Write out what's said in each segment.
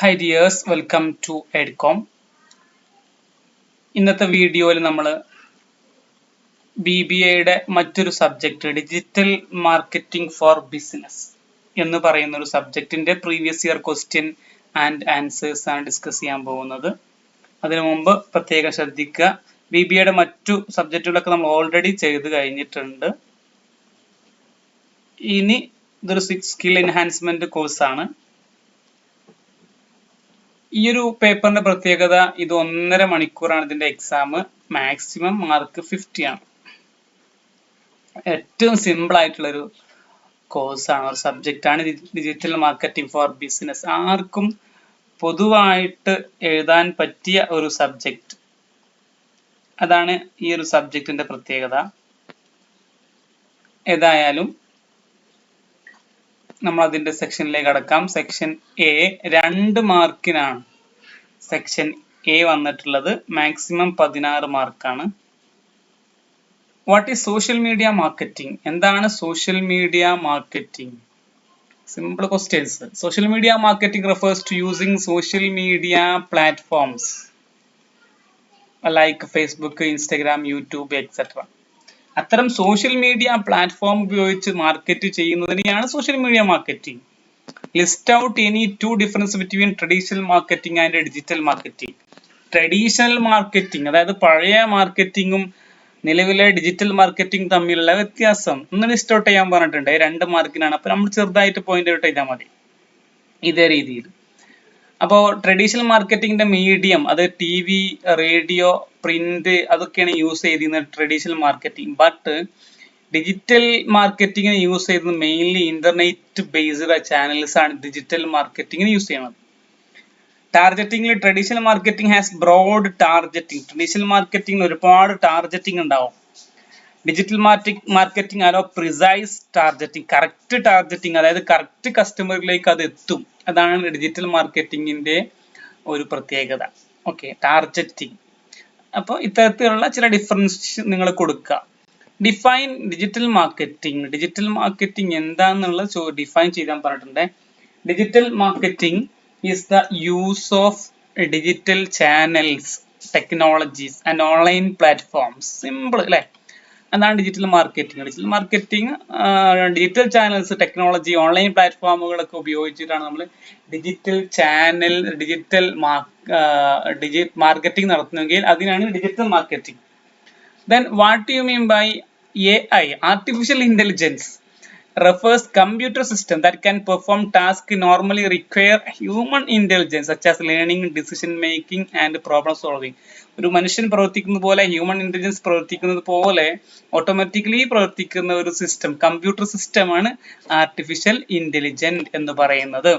Hi dears welcome to Edcom ഇന്നത്തെ വീഡിയോയിൽ നമ്മൾ ബി ബി എയുടെ മറ്റൊരു subject digital marketing for business എന്ന് പറയുന്ന ഒരു സബ്ജക്റ്റിന്റെ previous year question and answers ആണ് ഡിസ്കസ് ചെയ്യാൻ പോകുന്നത്. അതിനു മുമ്പ് പ്രത്യേകം ശ്രദ്ധിക്കുക. ബി ബി എയുടെ മറ്റു സബ്ജക്റ്റുകളൊക്കെ നമ്മൾ ഓൾറെഡി ചെയ്ത് കഴിഞ്ഞിട്ടുണ്ട്. ഇനി ഇതൊരു സിക്സ് സ്കിൽ എൻഹാൻസ്മെന്റ് കോഴ്സാണ് ഈ ഒരു പേപ്പറിന്റെ പ്രത്യേകത ഇത് ഒന്നര മണിക്കൂറാണ് ഇതിന്റെ എക്സാം മാക്സിമം മാർക്ക് ഫിഫ്റ്റി ആണ്. ഏറ്റവും സിമ്പിൾ ആയിട്ടുള്ള ഒരു കോഴ്സാണ് ഒരു സബ്ജക്റ്റ് ആണ് ഡിജിറ്റൽ മാർക്കറ്റിംഗ് ഫോർ ബിസിനസ് ആർക്കും പൊതുവായിട്ട് എഴുതാൻ പറ്റിയ ഒരു സബ്ജക്റ്റ് അതാണ് ഈ ഒരു സബ്ജക്റ്റിന്റെ പ്രത്യേകത. ഏതായാലും നമ്മൾ അതിന്റെ സെക്ഷനിലേക്ക് കടക്കാം. സെക്ഷൻ എ രണ്ട് മാർക്കിനാണ് സെക്ഷൻ എ വന്നിട്ടുള്ളത് മാക്സിമം പതിനാറ് മാർക്കാണ് what is social media marketing എന്താണ് social media marketing simple questions social media marketing refers to using social media platforms like Facebook Instagram YouTube etcetera അത്തരം സോഷ്യൽ മീഡിയ പ്ലാറ്റ്ഫോം ഉപയോഗിച്ച് market ചെയ്യുന്നതിനെയാണ് social media marketing list out any two difference between traditional marketing and digital marketing traditional marketing അതായത് പഴയ മാർക്കറ്റിംഗും നിലവിലെ digital marketing തമ്മിലുള്ള വ്യത്യാസം ഒന്ന് list out ചെയ്യാൻ പറഞ്ഞിട്ടുണ്ട്. രണ്ട് മാർക്കിനാണ് അപ്പൊ നമ്മൾ ചെറുതായിട്ട് പോയിന്റ് ഔട്ട് ചെയ്താൽ മതി. ഇതേ രീതിയിൽ. അപ്പോൾ ട്രഡീഷണൽ മാർക്കറ്റിംഗിന്റെ മീഡിയം അത് ടി വി റേഡിയോ പ്രിന്റ് അതൊക്കെയാണ് യൂസ് ചെയ്തിരുന്നത് ട്രഡീഷണൽ മാർക്കറ്റിംഗ് ബട്ട് ഡിജിറ്റൽ മാർക്കറ്റിംഗിന് യൂസ് ചെയ്യുന്നത് മെയിൻലി ഇന്റർനെറ്റ് ബേസ്ഡ് ചാനൽസ് ആണ് ഡിജിറ്റൽ മാർക്കറ്റിംഗിന് യൂസ് ചെയ്യുന്നത്. ടാർഗറ്റിംഗിൽ traditional marketing has broad targeting traditional മാർക്കറ്റിംഗിൽ ഒരുപാട് ടാർഗറ്റിംഗ് ഉണ്ടാവും. ഡിജിറ്റൽ മാർക്കറ്റിംഗ് ആരോ പ്രിസൈസ് ടാർഗറ്റിംഗ് കറക്റ്റ് ടാർഗറ്റിംഗ് അതായത് കറക്റ്റ് കസ്റ്റമറിലേക്ക് അത് എത്തും. അതാണ് ഡിജിറ്റൽ മാർക്കറ്റിംഗിന്റെ ഒരു പ്രത്യേകത. ഓക്കെ ടാർഗറ്റിംഗ് അപ്പോൾ ഇത്തരത്തിലുള്ള ചില ഡിഫറൻസ് നിങ്ങൾ കൊടുക്കുക. Define digital marketing digital marketing എന്താണെന്നുള്ളത് ഡിഫൈൻ ചെയ്യാൻ പറഞ്ഞിട്ടുണ്ട്. Digital marketing is the use of digital channels technologies and online platforms simple അല്ലേ? അതാണ് digital marketing digital marketing digital channels technology online പ്ലാറ്റ്ഫോമുകളൊക്കെ ഉപയോഗിച്ചിട്ടാണ് നമ്മൾ digital channel digital digi marketing നടത്തുന്നെങ്കിൽ അതിനാണ് digital marketing then what you mean by A I artificial intelligence refers computer system that can perform tasks normally require human intelligence such as learning, decision making and problem solving. ഒരു മനുഷ്യൻ പ്രവർത്തിക്കുന്ന പോലെ human intelligence പ്രവർത്തിക്കുന്നത് പോലെ automatically പ്രവർത്തിക്കുന്ന ഒരു system computer സിസ്റ്റമാണ് artificial intelligent എന്ന് പറയുന്നത്.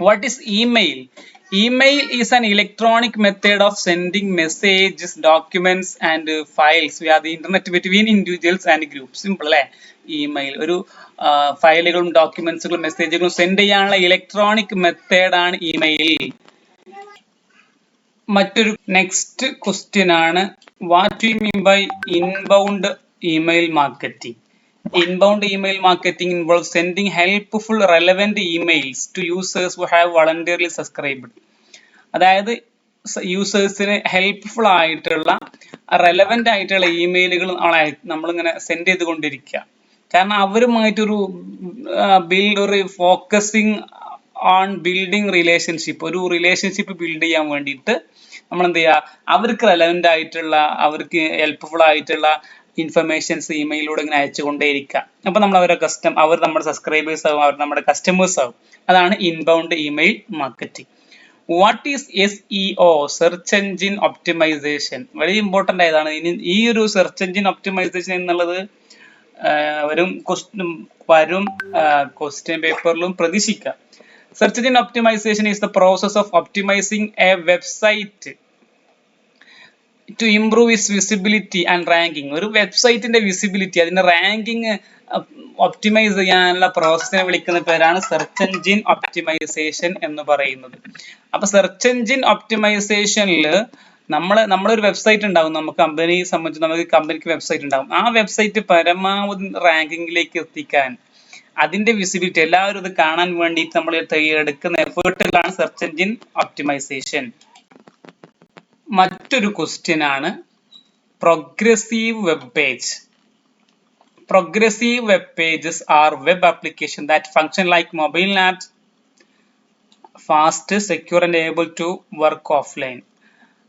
What is email email is an electronic method of sending messages documents and files via the internet between individuals and group simple അല്ലേ? ഇമെയിൽ ഒരു ഫയലുകളും ഡോക്യുമെന്റ്സുകളും മെസ്സേജുകളും സെൻഡ് ചെയ്യാനുള്ള ഇലക്ട്രോണിക് മെത്തേഡാണ് ഇമെയിൽ മറ്റൊരു നെക്സ്റ്റ് ക്വസ്റ്റ്യൻ ആണ്. What you mean by inbound email marketing inbound email marketing involve sending helpful relevant emails to users who have voluntarily subscribed അതായത് യൂസേഴ്സിന് ഹെൽപ്ഫുൾ ആയിട്ടുള്ള റെലവെന്റ് ആയിട്ടുള്ള ഇമെയിലുകൾ നമ്മളിങ്ങനെ സെൻഡ് ചെയ്തുകൊണ്ടിരിക്കുക. കാരണം അവരുമായിട്ടൊരു ബിൽഡ് ഒരു ഫോക്കസിങ് ഓൺ ബിൽഡിങ് റിലേഷൻഷിപ്പ് ഒരു റിലേഷൻഷിപ്പ് ബിൽഡ് ചെയ്യാൻ വേണ്ടിയിട്ട് നമ്മൾ എന്ത് ചെയ്യുക അവർക്ക് റെലവെന്റ് ആയിട്ടുള്ള അവർക്ക് ഹെൽപ്ഫുൾ ആയിട്ടുള്ള ഇൻഫർമേഷൻസ് ഇമെയിലൂടെ ഇങ്ങനെ അയച്ചുകൊണ്ടേയിരിക്കുക അപ്പോൾ നമ്മൾ അവരെ കസ്റ്റം അവർ നമ്മുടെ സബ്സ്ക്രൈബേഴ്സ് ആവും അവർ നമ്മുടെ കസ്റ്റമേഴ്സ് ആവും. അതാണ് inbound email marketing what is S E O search engine optimisation വളരെ ഇമ്പോർട്ടന്റ് ആയതാണ്. ഇനി ഈ ഒരു സെർച്ച് എഞ്ചിൻ ഒപ്റ്റിമൈസേഷൻ എന്നുള്ളത് വരും ക്വസ്റ്റ്യൻ വരും ക്വസ്റ്റ്യൻ പേപ്പറിലും പ്രതീക്ഷിക്കാം. Search engine optimisation is the process of optimising a website to improve its visibility and ranking ഒരു വെബ്സൈറ്റിന്റെ വിസിബിലിറ്റി അതിന്റെ റാങ്കിങ് ഒപ്റ്റിമൈസ് ചെയ്യാനുള്ള പ്രോസസ്സിനെ വിളിക്കുന്ന പേരാണ് സെർച്ച് എഞ്ചിൻ ഒപ്റ്റിമൈസേഷൻ എന്ന് പറയുന്നത്. അപ്പൊ സെർച്ച് എഞ്ചിൻ ഒപ്റ്റിമൈസേഷനിൽ നമ്മൾ നമ്മളൊരു വെബ്സൈറ്റ് ഉണ്ടാവും. നമുക്ക് കമ്പനിയെ സംബന്ധിച്ച് നമുക്ക് കമ്പനിക്ക് വെബ്സൈറ്റ് ഉണ്ടാവും. ആ വെബ്സൈറ്റ് പരമാവധി റാങ്കിങ്ങിലേക്ക് എത്തിക്കാൻ അതിന്റെ വിസിബിലിറ്റി എല്ലാവരും അത് കാണാൻ വേണ്ടി നമ്മൾ തയ്യാറെടുക്കുന്ന എഫേർട്ടുകളാണ് സെർച്ച് എഞ്ചിൻ ഓപ്റ്റിമൈസേഷൻ മറ്റൊരു ക്വസ്റ്റ്യൻ ആണ് progressive web page progressive web pages are web application that function like mobile apps fast secure and able to work offline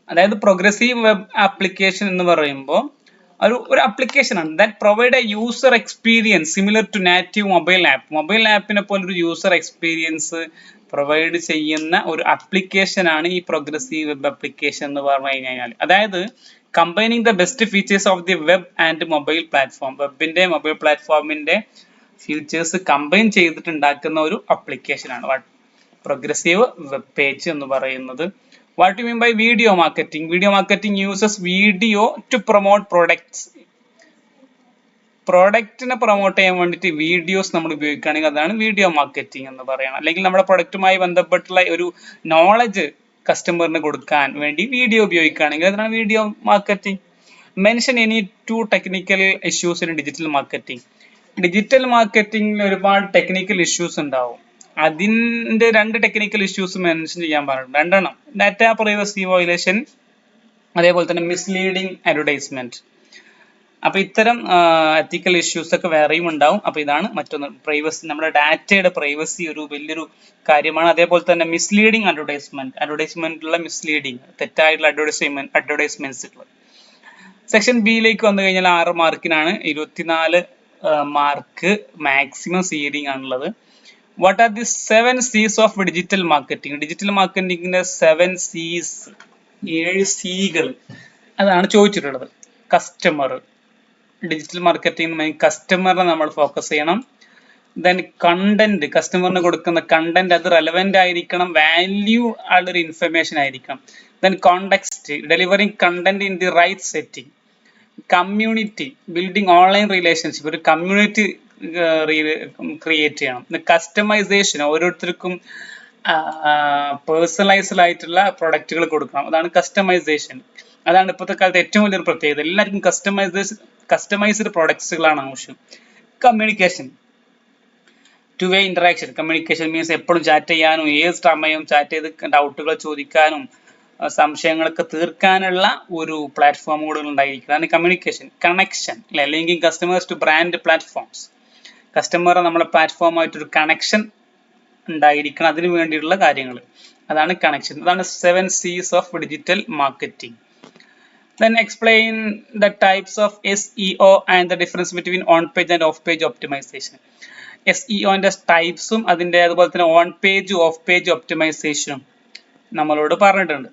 അതായത് പ്രോഗ്രസീവ് വെബ് ആപ്ലിക്കേഷൻ എന്ന് പറയുമ്പോൾ ഒരു ഒരു അപ്ലിക്കേഷനാണ് that provide a user experience similar to native mobile app mobile ആപ്പിനെ പോലെ ഒരു user experience provide ചെയ്യുന്ന ഒരു application ആണ് ഈ പ്രോഗ്രസീവ് വെബ് ആപ്ലിക്കേഷൻ എന്ന് പറഞ്ഞു കഴിഞ്ഞാൽ അതായത് combining the best features of the web and mobile platform വെബിന്റെ mobile പ്ലാറ്റ്ഫോമിന്റെ ഫീച്ചേഴ്സ് കമ്പൈൻ ചെയ്തിട്ടുണ്ടാക്കുന്ന ഒരു ആപ്ലിക്കേഷൻ ആണ്. പ്രോഗ്രസീവ് വെബ് പേജ് എന്ന് പറയുന്നത്. What you mean by video marketing video marketing uses video to promote products പ്രോഡക്റ്റിനെ promote ചെയ്യാൻ വേണ്ടിയിട്ട് videos നമ്മൾ ഉപയോഗിക്കുകയാണെങ്കിൽ അതാണ് വീഡിയോ മാർക്കറ്റിംഗ് എന്ന് പറയുന്നത്. അല്ലെങ്കിൽ നമ്മുടെ പ്രൊഡക്റ്റുമായി ബന്ധപ്പെട്ടുള്ള ഒരു നോളജ് കസ്റ്റമറിന് കൊടുക്കാൻ വേണ്ടി വീഡിയോ ഉപയോഗിക്കുകയാണെങ്കിൽ അതാണ് video marketing mention any two technical issues in digital marketing digital മാർക്കറ്റിംഗിൽ ഒരുപാട് ടെക്നിക്കൽ ഇഷ്യൂസ് ഉണ്ടാവും. അതിന്റെ രണ്ട് ടെക്നിക്കൽ ഇഷ്യൂസ് മെൻഷൻ ചെയ്യാൻ പറഞ്ഞിട്ടുണ്ട്. രണ്ടെണ്ണം. ഡാറ്റ പ്രൈവസി വയലേഷൻ അതേപോലെ തന്നെ മിസ്ലീഡിങ് അഡ്വർടൈസ്മെന്റ് അപ്പൊ ഇത്തരം എത്തിക്കൽ ഇഷ്യൂസ് ഒക്കെ വേറെയും ഉണ്ടാവും. അപ്പൊ ഇതാണ് മറ്റൊന്ന്. പ്രൈവസി നമ്മുടെ ഡാറ്റയുടെ പ്രൈവസി ഒരു വലിയൊരു കാര്യമാണ്. അതേപോലെ തന്നെ മിസ്ലീഡിങ് അഡ്വർടൈസ്മെന്റ് അഡ്വർടൈസ്മെന്റിലുള്ള മിസ്ലീഡിങ് തെറ്റായിട്ടുള്ള അഡ്വർടൈസ്മെന്റ് അഡ്വർടൈസ്മെന്റ്സ് സെക്ഷൻ ബിയിലേക്ക് വന്നു കഴിഞ്ഞാൽ ആറ് മാർക്കിനാണ് ഇരുപത്തിനാല് മാർക്ക് മാക്സിമം സീഡിങ് ആണുള്ളത്. What are the seven Cs of digital marketing digital മാർക്കറ്റിംഗിന്റെ seven Cs ഏഴ് സീകൾ അതാണ് ചോദിച്ചിട്ടുള്ളത്. കസ്റ്റമർ ഡിജിറ്റൽ മാർക്കറ്റിംഗ് കസ്റ്റമറിനെ നമ്മൾ ഫോക്കസ് ചെയ്യണം. ദെൻ കണ്ടന്റ് കസ്റ്റമറിന് കൊടുക്കുന്ന കണ്ടന്റ് അത് റെലവെന്റ് ആയിരിക്കണം. വാല്യൂ ഉള്ളൊരു ഇൻഫർമേഷൻ ആയിരിക്കണം. Then context delivering content in the right setting community building online relationship ഒരു കമ്മ്യൂണിറ്റി ക്രിയേറ്റ് ചെയ്യണം. കസ്റ്റമൈസേഷൻ ഓരോരുത്തർക്കും പേഴ്സണലൈസ്ഡ് ആയിട്ടുള്ള പ്രൊഡക്റ്റുകൾ കൊടുക്കണം. അതാണ് കസ്റ്റമൈസേഷൻ അതാണ് ഇപ്പോഴത്തെ കാലത്ത് ഏറ്റവും വലിയൊരു പ്രത്യേകത. എല്ലാവർക്കും കസ്റ്റമൈസേഷൻ കസ്റ്റമൈസ്ഡ് പ്രൊഡക്ട്സുകളാണ് ആവശ്യം. Communication two way interaction communication means എപ്പോഴും ചാറ്റ് ചെയ്യാനും ഏത് സമയവും ചാറ്റ് ചെയ്ത് ഡൗട്ടുകൾ ചോദിക്കാനും സംശയങ്ങളൊക്കെ തീർക്കാനുള്ള ഒരു പ്ലാറ്റ്ഫോം കൂടെ ഉണ്ടായിരിക്കും അതാണ് കമ്മ്യൂണിക്കേഷൻ കണക്ഷൻ അല്ലെങ്കിൽ customers to brand platforms customer നമ്മളെ പ്ലാറ്റ്ഫോമായിട്ടൊരു കണക്ഷൻ ഉണ്ടായിരിക്കണം അതിന് വേണ്ടിയിട്ടുള്ള കാര്യങ്ങൾ അതാണ് കണക്ഷൻ അതാണ് seven Cs of digital marketing then explain the types of SEO and the difference between on page and off page optimization SEO ന്റെ ടൈപ്സും അതിന്റെ അതുപോലെ തന്നെ ഓൺ പേജ് ഓഫ് പേജ് ഒപ്റ്റിമൈസേഷനും നമ്മളോട് പറഞ്ഞിട്ടുണ്ട്.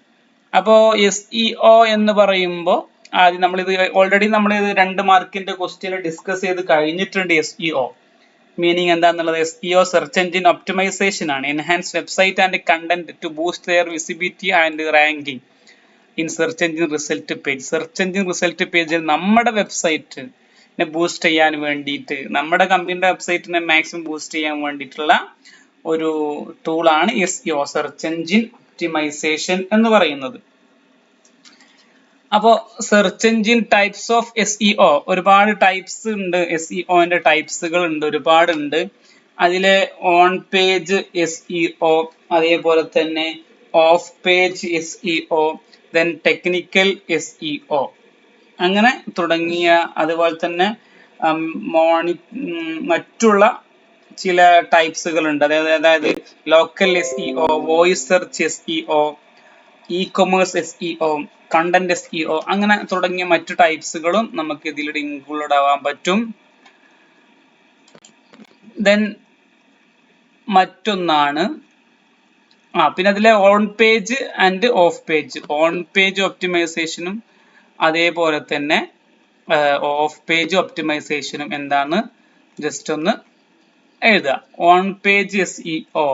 അപ്പോൾ എസ് ഇ ഒ എന്ന് പറയുമ്പോൾ ആദ്യം നമ്മളിത് ഓൾറെഡി നമ്മൾ രണ്ട് മാർക്കിന്റെ ക്വസ്റ്റ്യൻ ഡിസ്കസ് ചെയ്ത് കഴിഞ്ഞിട്ടുണ്ട് എസ് ഇ ഒ മീനിങ് എന്താണെന്നുള്ളത് S E O search engine optimisation ആണ്. Enhance website and content to boost their visibility and ranking in search engine result page search engine result പേജിൽ നമ്മുടെ website boost ചെയ്യാൻ വേണ്ടിയിട്ട് നമ്മുടെ കമ്പനിയുടെ വെബ്സൈറ്റിനെ മാക്സിമം ബൂസ്റ്റ് ചെയ്യാൻ വേണ്ടിയിട്ടുള്ള ഒരു ടൂളാണ് S E O search engine optimisation എന്ന് പറയുന്നത്. അപ്പോൾ search engine types of S E O ഒരുപാട് ടൈപ്സ് ഉണ്ട്. എസ് ഇ ഒന്റെ ടൈപ്സുകൾ ഉണ്ട് ഒരുപാട് ഉണ്ട് അതിലെ on page S E O അതേപോലെ തന്നെ off page S E O then technical S E O അങ്ങനെ തുടങ്ങിയ അതുപോലെ തന്നെ മോണി മറ്റുള്ള ചില ടൈപ്സുകൾ ഉണ്ട് അതായത് അതായത് local S E O voice search S E O e commerce S E O content S E O അങ്ങനെ തുടങ്ങിയ മറ്റു ടൈപ്സുകളും നമുക്ക് ഇതിലൂടെ ഇൻക്ലൂഡ് ആവാൻ പറ്റും. ദെൻ മറ്റൊന്നാണ് ആ പിന്നെ അതിലെ on page and off page on page ഒപ്റ്റിമൈസേഷനും അതേപോലെ തന്നെ ഓഫ് പേജ് ഒപ്റ്റിമൈസേഷനും എന്താണ് ജസ്റ്റ് ഒന്ന് എഴുതുക. On page S E O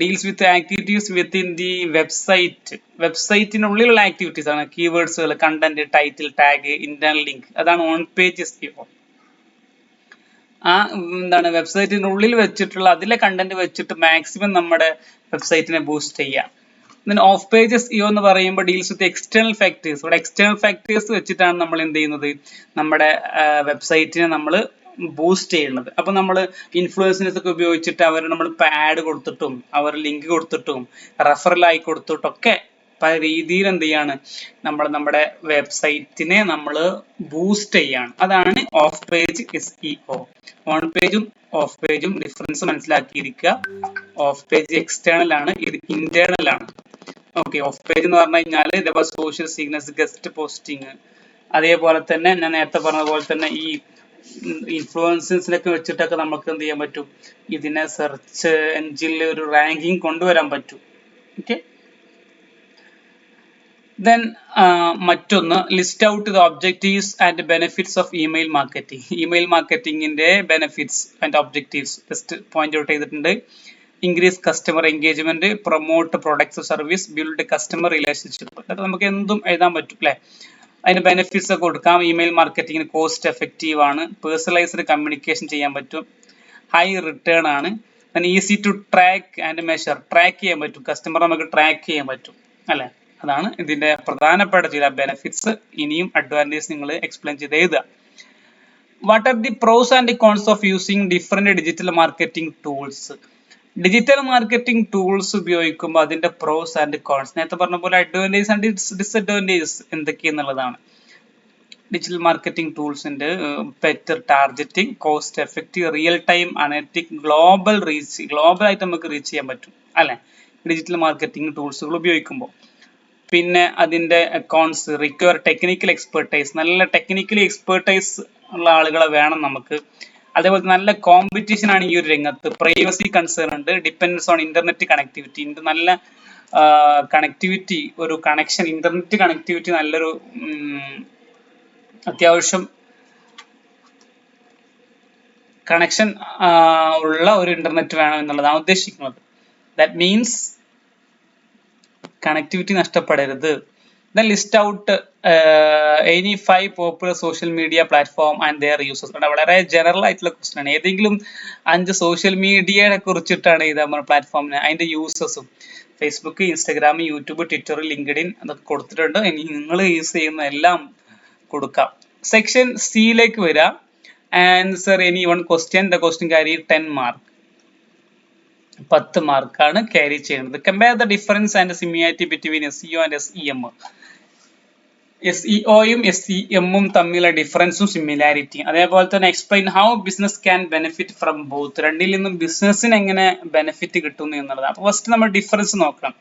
deals with activities within the website വെബ്സൈറ്റിനുള്ളിലുള്ള activities ആണ്. കീവേഡ്സുകൾ content title tag internal link അതാണ് ഓൺ പേജ് എസ് ആ എന്താണ് വെബ്സൈറ്റിനുള്ളിൽ വെച്ചിട്ടുള്ള അതിലെ കണ്ടന്റ് വെച്ചിട്ട് മാക്സിമം നമ്മുടെ വെബ്സൈറ്റിനെ ബൂസ്റ്റ് ചെയ്യാം. Then off pages E O എന്ന് പറയുമ്പോൾ ഡീൽസ് വിത്ത് എക്സ്റ്റേണൽ ഫാക്ടേഴ്സ് ഇവിടെ എക്സ്റ്റേണൽ ഫാക്ടേഴ്സ് വെച്ചിട്ടാണ് നമ്മൾ എന്ത് ചെയ്യുന്നത്? നമ്മുടെ വെബ്സൈറ്റിനെ നമ്മൾ ബൂസ്റ്റ് ചെയ്യുന്നത്. അപ്പൊ നമ്മൾ ഇൻഫ്ലുവൻസേഴ്സ് ഒക്കെ ഉപയോഗിച്ചിട്ട് അവർ നമ്മൾ പാഡ് കൊടുത്തിട്ടും അവർ ലിങ്ക് കൊടുത്തിട്ടും റെഫറലായി കൊടുത്തിട്ടൊക്കെ പല രീതിയിൽ എന്ത് ചെയ്യാണ്? നമ്മൾ നമ്മുടെ വെബ്സൈറ്റിനെ നമ്മൾ ബൂസ്റ്റ് ചെയ്യാണ്. അതാണ് off page S E O on പേജും ഓഫ് പേജും ഡിഫറൻസ് മനസ്സിലാക്കിയിരിക്കുക. ഓഫ് പേജ് എക്സ്റ്റേണൽ ആണ് ഇത് ഇന്റേണൽ ആണ്. ഓക്കെ ഓഫ് പേജ് എന്ന് പറഞ്ഞു കഴിഞ്ഞാൽ ഇതേപോലെ സോഷ്യൽ സിഗ്നസ് ഗസ്റ്റ് പോസ്റ്റിംഗ് അതേപോലെ തന്നെ ഞാൻ നേരത്തെ പറഞ്ഞ പോലെ തന്നെ ഈ ഇൻഫ്ലുവൻസേഴ്സിനൊക്കെ വെച്ചിട്ടൊക്കെ നമുക്ക് എന്ത് ചെയ്യാൻ പറ്റും? ഇതിനെ സെർച്ച് എൻജിനിൽ ഒരു റാങ്കിങ് കൊണ്ടുവരാൻ പറ്റും. ഓക്കെ ദെൻ മറ്റൊന്ന് list out the objectives and benefits of email marketing email മാർക്കറ്റിംഗിന്റെ benefits and objectives just point out ചെയ്തിട്ടുണ്ട്. Increase customer engagement promote products service build customer relationship അതൊക്കെ നമുക്ക് എന്തും എഴുതാൻ പറ്റും അല്ലേ? അതിന് ബെനിഫിറ്റ്സ് ഒക്കെ കൊടുക്കാം. ഇമെയിൽ മാർക്കറ്റിംഗിന് കോസ്റ്റ് എഫക്റ്റീവ് ആണ്. പേഴ്സണലൈസ്ഡ് കമ്മ്യൂണിക്കേഷൻ ചെയ്യാൻ പറ്റും. ഹൈ റിട്ടേൺ ആണ്. Easy to track and measure track ചെയ്യാൻ പറ്റും. കസ്റ്റമർ നമുക്ക് ട്രാക്ക് ചെയ്യാൻ പറ്റും. അല്ലെ? അതാണ് ഇതിന്റെ പ്രധാനപ്പെട്ട ചില ബെനിഫിറ്റ്സ് ഇനിയും അഡ്വാന്റേജ് നിങ്ങൾ എക്സ്പ്ലെയിൻ ചെയ്ത് എഴുതുക. What are the pros and the cons of using different digital marketing tools digital marketing tools ഉപയോഗിക്കുമ്പോൾ അതിന്റെ പ്രോസ് ആൻഡ് കോൺസ് നേരത്തെ പറഞ്ഞ പോലെ അഡ്വാന്റേജ് ആൻഡ് ഡിസ്അഡ്വാന്റേജസ് എന്തൊക്കെയെന്നുള്ളതാണ്. Digital marketing ടൂൾസിന്റെ better targeting cost effective real time analytic global reach global ആയിട്ട് നമുക്ക് reach ചെയ്യാൻ പറ്റും അല്ലെ? ഡിജിറ്റൽ മാർക്കറ്റിംഗ് ടൂൾസുകൾ ഉപയോഗിക്കുമ്പോൾ പിന്നെ അതിന്റെ അക്കൗണ്ട്സ് റിക്വയർ ടെക്നിക്കൽ എക്സ്പെർട്ടൈസ് നല്ല ടെക്നിക്കലി എക്സ്പെർട്ടൈസ് ഉള്ള ആളുകളെ വേണം നമുക്ക് അതേപോലെ നല്ല കോമ്പറ്റീഷൻ ആണ് ഈ ഒരു രംഗത്ത്. പ്രൈവസി കൺസേൺ ഉണ്ട് ഡിപ്പെൻഡൻസ് ഓൺ ഇന്റർനെറ്റ് കണക്ടിവിറ്റി നല്ല കണക്ടിവിറ്റി ഒരു കണക്ഷൻ ഇന്റർനെറ്റ് കണക്ടിവിറ്റി നല്ലൊരു അത്യാവശ്യം കണക്ഷൻ ഉള്ള ഒരു ഇന്റർനെറ്റ് വേണം എന്നുള്ളതാണ് ഉദ്ദേശിക്കുന്നത്. ദാറ്റ് മീൻസ് കണക്ടിവിറ്റി നഷ്ടപ്പെടരുത്. Then list out uh, any five popular social media platform and their users. വളരെ ജനറൽ ആയിട്ടുള്ള ക്വസ്റ്റൻ ആണ്. ഏതെങ്കിലും അഞ്ച് സോഷ്യൽ മീഡിയയെ കുറിച്ചിട്ടാണ് ഇത് നമ്മുടെ പ്ലാറ്റ്ഫോമിന് അതിന്റെ യൂസേഴ്സും Facebook Instagram YouTube Twitter LinkedIn അതൊക്കെ കൊടുത്തിട്ടുണ്ട്. ഇനി നിങ്ങൾ യൂസ് ചെയ്യുന്ന എല്ലാം കൊടുക്കാം. സെക്ഷൻ സിയിലേക്ക് വരാം. Answer any one question the question carry ten mark പത്ത് മാർക്കാണ് ക്യാരി ചെയ്യുന്നത്. Compare the difference and similarity between S E O and S E M S E ഒയും S E എമ്മും തമ്മിലുള്ള ഡിഫറൻസും സിമിലാരിറ്റിയും അതേപോലെ തന്നെ explain how business can benefit from both രണ്ടിൽ നിന്നും ബിസിനസ്സിന് എങ്ങനെ ബെനിഫിറ്റ് കിട്ടുന്നു എന്നുള്ളത്. അപ്പോൾ ഫസ്റ്റ് നമ്മൾ ഡിഫറൻസ് നോക്കണം.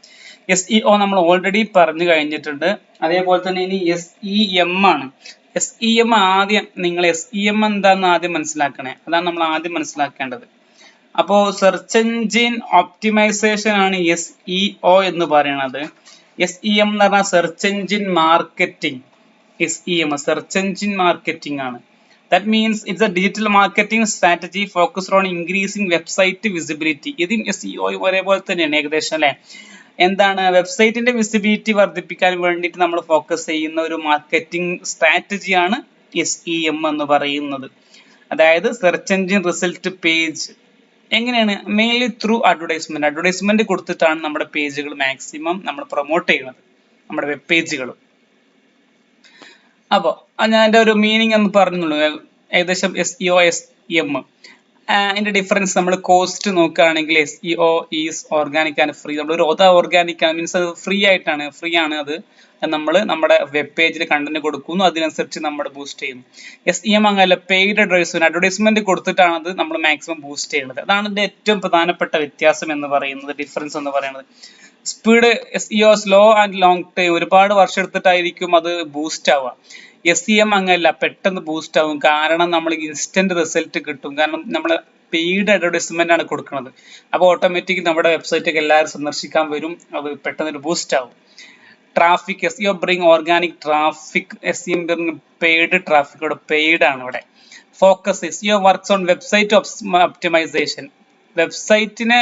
എസ് ഇ ഒ നമ്മൾ ഓൾറെഡി പറഞ്ഞു കഴിഞ്ഞിട്ടുണ്ട്. അതേപോലെ തന്നെ ഇനി എസ് ഇ എം ആണ്. എസ് ഇ എം ആദ്യം നിങ്ങൾ എസ് ഇ എം എന്താണെന്ന് ആദ്യം മനസ്സിലാക്കണേ. അതാണ് നമ്മൾ ആദ്യം മനസ്സിലാക്കേണ്ടത്. അപ്പോൾ സെർച്ച് എഞ്ചിൻ ഒപ്റ്റിമൈസേഷൻ ആണ് എസ് ഇ ഒ എന്ന് പറയുന്നത്. എസ് ഇ എം എന്ന് പറഞ്ഞാൽ search engine marketing S E M search engine marketing ആണ്. That means it's a digital marketing strategy focused on increasing website visibility ഇതും എസ് ഇ ഒ ഒരേപോലെ തന്നെയാണ് ഏകദേശം അല്ലേ? എന്താണ്? വെബ്സൈറ്റിന്റെ വിസിബിലിറ്റി വർദ്ധിപ്പിക്കാൻ വേണ്ടിയിട്ട് നമ്മൾ ഫോക്കസ് ചെയ്യുന്ന ഒരു മാർക്കറ്റിംഗ് സ്ട്രാറ്റജിയാണ് എസ് ഇ എം എന്ന് പറയുന്നത്. അതായത് സെർച്ച് എഞ്ചിൻ റിസൾട്ട് പേജ് എങ്ങനെയാണ്? മെയിൻലി ത്രൂ അഡ്വർടൈസ്മെന്റ് അഡ്വർടൈസ്മെന്റ് കൊടുത്തിട്ടാണ് നമ്മുടെ പേജുകൾ മാക്സിമം നമ്മൾ പ്രൊമോട്ട് ചെയ്യുന്നത്. നമ്മുടെ വെബ് പേജുകൾ അപ്പോൾ ഞാൻ എന്റെ ഒരു മീനിങ് എന്ന് പറഞ്ഞുള്ളൂ. ഏകദേശം S E O S M അതിന്റെ ഡിഫറൻസ് നമ്മൾ കോസ്റ്റ് നോക്കുകയാണെങ്കിൽ S E O is organic and free നമ്മൾ ഒരു ഓർഗാനിക് ആണ്. മീൻസ് അത് ഫ്രീ ആയിട്ടാണ്. ഫ്രീ ആണ് അത്. നമ്മൾ നമ്മുടെ വെബ് പേജിൽ കണ്ടന്റ് കൊടുക്കുന്നു. അതിനനുസരിച്ച് നമ്മൾ ബൂസ്റ്റ് ചെയ്യുന്നു. എസ് ഇ എം അങ്ങനല്ല പെയ്ഡ് അഡ്വർടൈസ്മെന്റ് അഡ്വർടൈസ്മെന്റ് കൊടുത്തിട്ടാണ് അത് നമ്മൾ മാക്സിമം ബൂസ്റ്റ് ചെയ്യുന്നത്. അതാണ് ഇതിന്റെ ഏറ്റവും പ്രധാനപ്പെട്ട വ്യത്യാസം എന്ന് പറയുന്നത് ഡിഫറൻസ് എന്ന് പറയുന്നത്. Speed S E O slow and long time ഒരുപാട് വർഷം എടുത്തിട്ടായിരിക്കും അത് ബൂസ്റ്റ് ആവുക. എസ് സി എം അങ്ങനല്ല പെട്ടെന്ന് ബൂസ്റ്റ് ആവും. കാരണം നമ്മൾ ഇൻസ്റ്റന്റ് റിസൾട്ട് കിട്ടും. കാരണം നമ്മൾ പെയ്ഡ് അഡ്വർടൈസ്മെന്റ് ആണ് കൊടുക്കുന്നത്. അപ്പോൾ ഓട്ടോമാറ്റിക് നമ്മുടെ വെബ്സൈറ്റ് ഒക്കെ എല്ലാവരും സന്ദർശിക്കാൻ വരും. അത് പെട്ടെന്ന് ഒരു ബൂസ്റ്റ് ആവും. Traffic S U bring organic traffic S U bring paid traffic ഇവിടെ പെയ്ഡ് ആണ് ഇവിടെ. Focus S U works on website optimisation വെബ്സൈറ്റിനെ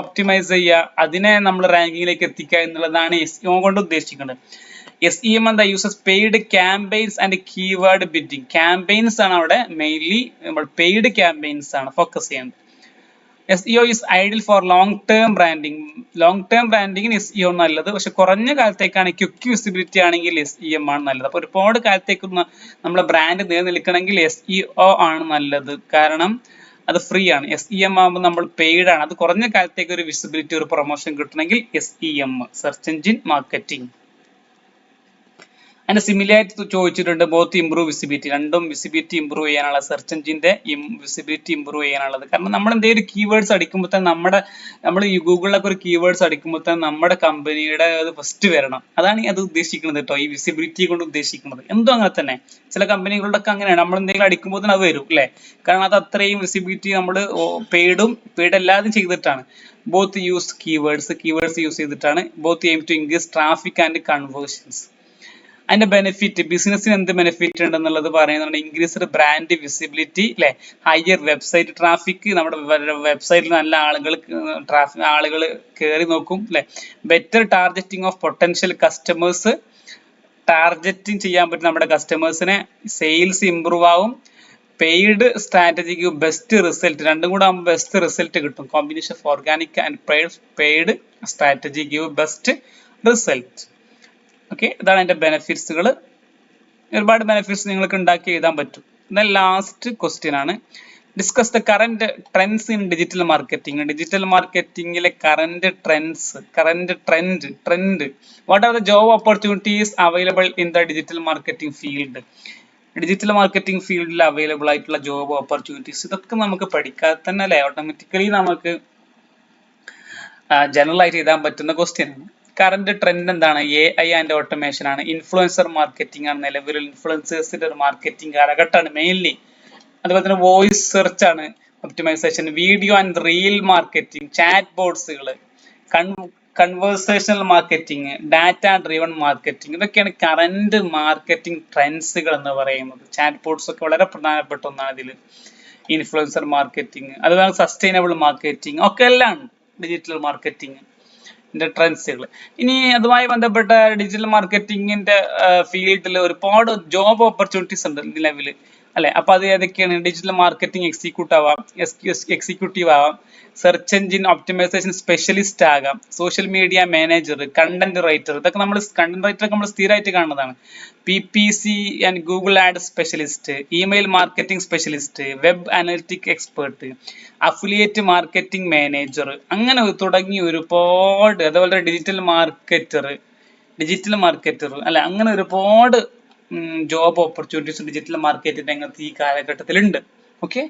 optimise ചെയ്യുക അതിനെ നമ്മൾ റാങ്കിങ്ങിലേക്ക് എത്തിക്കുക എന്നുള്ളതാണ് എസ് ഇ കൊണ്ട് ഉദ്ദേശിക്കുന്നത്. എസ് ഇ എം എന്താ uses paid campaigns and keyword bidding campaigns ആണ് അവിടെ മെയിൻലി നമ്മൾ പെയ്ഡ് ക്യാമ്പയിൻസ് ആണ് ഫോക്കസ് ചെയ്യുന്നത്. S ideal for long term branding long term ബ്രാൻഡിങ്ങിന് S E O നല്ലത്. പക്ഷെ കുറഞ്ഞ കാലത്തേക്കാണ് ക്വിക്ക് വിസിബിലിറ്റി ആണെങ്കിൽ എസ് ഇ എം ആണ് നല്ലത്. അപ്പോൾ ഒരുപാട് കാലത്തേക്ക് നമ്മുടെ ബ്രാൻഡ് നിലനിൽക്കണമെങ്കിൽ എസ് ഒ ആണ് നല്ലത്. കാരണം അത് ഫ്രീ ആണ്. എസ് ഇ എം ആകുമ്പോൾ നമ്മൾ പെയ്ഡ് ആണ്. അത് കുറഞ്ഞ കാലത്തേക്ക് ഒരു വിസിബിലിറ്റി ഒരു പ്രൊമോഷൻ കിട്ടണമെങ്കിൽ S E M search engine marketing അതിന്റെ സിമിലാരിറ്റി ചോദിച്ചിട്ടുണ്ട് ബോത്ത് ഇംപ്രൂവ് വിസിബിലിറ്റി രണ്ടും വിസിബിലിറ്റി ഇംപ്രൂവ് ചെയ്യാനുള്ള സെർച്ച് എഞ്ചിന്റെ വിസിബിലിറ്റി ഇംപ്രൂവ് ചെയ്യാനുള്ളത്. കാരണം നമ്മൾ എന്തെങ്കിലും കീവേഡ്സ് അടിക്കുമ്പോൾ തന്നെ നമ്മുടെ നമ്മൾ ഈ ഗൂഗിളിലൊക്കെ ഒരു കീവേഡ്സ് അടിക്കുമ്പോൾ തന്നെ നമ്മുടെ കമ്പനിയുടെ അത് ഫസ്റ്റ് വരണം. അതാണ് അത് ഉദ്ദേശിക്കുന്നത് കേട്ടോ ഈ വിസിബിലിറ്റി കൊണ്ട് ഉദ്ദേശിക്കുന്നത്. എന്തോ അങ്ങനെ തന്നെ. ചില കമ്പനികളുടെ ഒക്കെ അങ്ങനെയാണ്. നമ്മൾ എന്തെങ്കിലും അടിക്കുമ്പോൾ തന്നെ അത് വരും അല്ലേ? കാരണം അത് അത്രയും വിസിബിലിറ്റി നമ്മൾ പെയ്ഡും പെയ്ഡ് അല്ലാതെ ചെയ്തിട്ടാണ്. Both use keywords keywords use ചെയ്തിട്ടാണ്. Both aim to increase traffic and conversions അതിന്റെ ബെനിഫിറ്റ് ബിസിനസ്സിന് എന്ത് ബെനിഫിറ്റ് ഉണ്ടെന്നുള്ളത് പറയുന്നുണ്ട് ഇൻക്രീസ്ഡ് ബ്രാൻഡ് വിസിബിലിറ്റി അല്ലെ ഹയർ വെബ്സൈറ്റ് ട്രാഫിക് നമ്മുടെ വെബ്സൈറ്റിൽ നല്ല ആളുകൾ ട്രാഫിക് ആളുകൾ കയറി നോക്കും അല്ലെ better targeting of potential customers targeting ചെയ്യാൻ പറ്റും നമ്മുടെ കസ്റ്റമേഴ്സിനെ സെയിൽസ് ഇമ്പ്രൂവ് ആവും. പെയ്ഡ് സ്ട്രാറ്റജിക്ക് ബെസ്റ്റ് റിസൾട്ട് രണ്ടും കൂടെ ആകുമ്പോൾ ബെസ്റ്റ് റിസൾട്ട് കിട്ടും. Combination of organic and paid strategy give best result okay ഇതാണ് അതിന്റെ ബെനിഫിറ്റ്സുകൾ ഒരുപാട് ബെനിഫിറ്റ്സ് നിങ്ങൾക്ക് ഉണ്ടാക്കി എഴുതാൻ പറ്റും. എന്നാൽ ലാസ്റ്റ് ക്വസ്റ്റ്യൻ ആണ്. Discuss the current trends in digital marketing digital മാർക്കറ്റിംഗിലെ current trends current trend trend what are the job opportunities available in the digital marketing field digital marketing ഫീൽഡിൽ അവൈലബിൾ ആയിട്ടുള്ള ജോബ് ഓപ്പർച്യൂണിറ്റീസ് ഇതൊക്കെ നമുക്ക് പഠിക്കാതെ തന്നെ അല്ലേ? Automatically നമുക്ക് general ആയിട്ട് എഴുതാൻ പറ്റുന്ന ക്വസ്റ്റ്യൻ ആണ്. കറന്റ് ട്രെൻഡ് എന്താണ്? എ ഐ ആൻഡ് ഓട്ടോമേഷൻ ആണ്. ഇൻഫ്ലുവൻസർ മാർക്കറ്റിംഗ് ആണ് നിലവിൽ ഇൻഫ്ലുവൻസേഴ്സിന്റെ ഒരു മാർക്കറ്റിംഗ് കാലഘട്ടമാണ് മെയിൻലി അതുപോലെ തന്നെ വോയിസ് സെർച്ച് ആണ് optimisation video and reel marketing chat ബോർഡ്സുകൾ conversational marketing data driven marketing ഇതൊക്കെയാണ് കറന്റ് മാർക്കറ്റിംഗ് ട്രെൻഡ്സുകൾ എന്ന് പറയുന്നത്. ചാറ്റ് ബോർഡ്സ് ഒക്കെ വളരെ പ്രധാനപ്പെട്ട ഒന്നാണ് ഇതിൽ ഇൻഫ്ലുവൻസർ മാർക്കറ്റിംഗ് അതുപോലെ സസ്റ്റൈനബിൾ മാർക്കറ്റിംഗ് ഒക്കെ എല്ലാം ഡിജിറ്റൽ മാർക്കറ്റിംഗ് ട്രെൻഡ്സുകൾ ഇനി അതുമായി ബന്ധപ്പെട്ട ഡിജിറ്റൽ മാർക്കറ്റിംഗിന്റെ ഫീൽഡിൽ ഒരുപാട് ജോബ് ഓപ്പർച്യൂണിറ്റീസ് ഉണ്ട് നിലവിൽ അല്ലെ? അപ്പൊ അത് ഏതൊക്കെയാണ്? ഡിജിറ്റൽ മാർക്കറ്റിംഗ് എക്സിക്യൂട്ട് ആവാം എക്സിക്യൂട്ടീവ് ആവാം സെർച്ച് എഞ്ചിൻ ഒപ്റ്റിമൈസേഷൻ സ്പെഷ്യലിസ്റ്റ് ആകാം social media manager content writer ഇതൊക്കെ നമ്മൾ കണ്ടന്റ് റൈറ്റർ നമ്മൾ സ്ഥിരമായിട്ട് കാണുന്നതാണ്. P P C and Google ad specialist email marketing specialist web analytic expert affiliate marketing manager അങ്ങനെ തുടങ്ങി ഒരുപാട് അതുപോലെ ഡിജിറ്റൽ മാർക്കറ്റർ ഡിജിറ്റൽ മാർക്കറ്റർ അല്ലെ? അങ്ങനെ ഒരുപാട് ജോബ് ഓപ്പർച്യൂണിറ്റീസ് ഡിജിറ്റൽ മാർക്കറ്റ് രംഗത്ത് ഈ കാലഘട്ടത്തിലുണ്ട്. Okay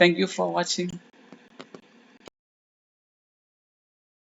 thank you for watching